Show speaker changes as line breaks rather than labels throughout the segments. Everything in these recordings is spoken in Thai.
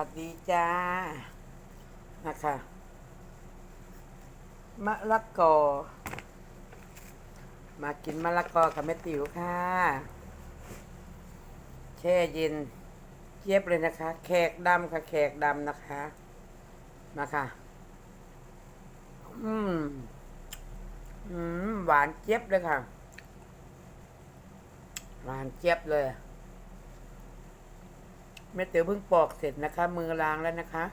วัสดีจ้า นะคะ มะละกอ มากินมะละกอกับแม่ติ๋วค่ะ แช่เย็นเจี๊ยบเลยนะคะ แขกดำค่ะ แขกดำนะคะมาค่ะอืม อืม หวานเจี๊ยบเลยค่ะ หวานเจี๊ยบเลย แม่ติ๋วเพิ่งปอกเสร็จนะคะ มือล้างแล้วนะคะ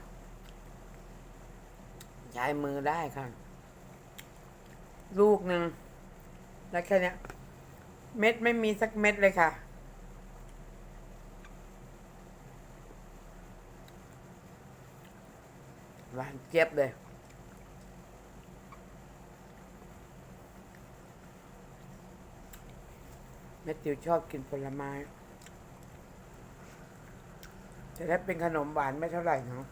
ใช้มือได้ค่ะ ลูกหนึ่งได้แค่เนี้ยเม็ดไม่มีสักเม็ดเลยค่ะ หวานเจี๊ยบเลยแม่ติ๋วชอบกินผลไม้ จะได้เป็นขนมหวานไม่เท่าไหร่เนาะ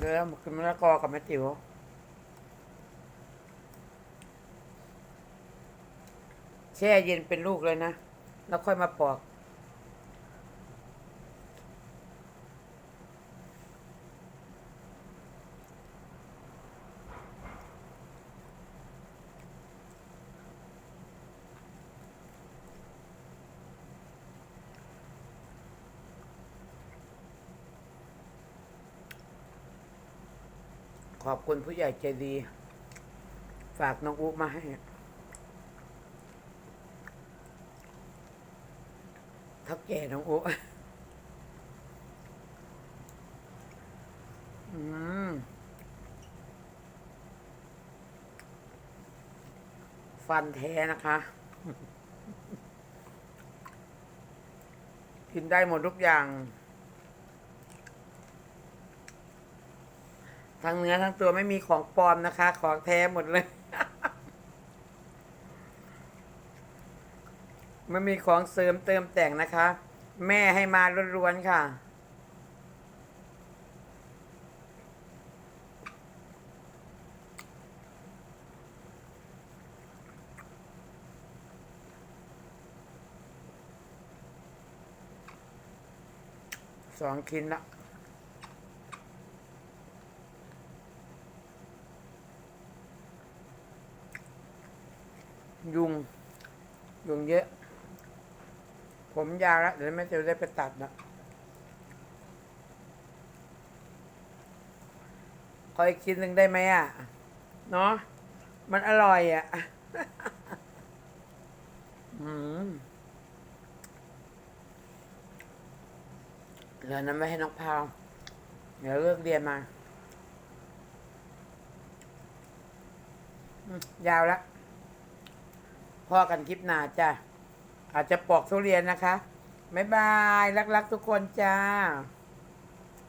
เริ่มากินมะละกอกับมะติ๋วแช่เย็นเป็นลูกเลยนะ แล้วค่อยมาปอก ขอบคุณผู้ใหญ่ใจดี ฝากน้องอุ๊มาให้ ทักแก่น้องอุ๊อืมฟันแท้นะคะ กินได้หมดทุกอย่าง ทั้งเนื้อทั้งตัวไม่มีของปลอมนะคะ ของแท้หมดเลย ไม่มีของเสริมเติมแต่งนะคะ แม่ให้มาล้วนๆค่ะสองชิ้นละ ยุง ยุงเยอะ ผมยาวแล้วเดี๋ยวแม่จะได้ไปตัดนะขออีกชิ้นหนึ่งได้ไหมอะ เนาะมันอร่อยอะอืมเหลือนั้นไว้ให้น้องพาวเดี๋ยวเลิกเรียนมาอืมยาวแล้ว พ่อกันคลิปหน้าจ้ะอาจจะปอกทุเรียนนะคะ บ๊ายบาย รักๆทุกคนจ้า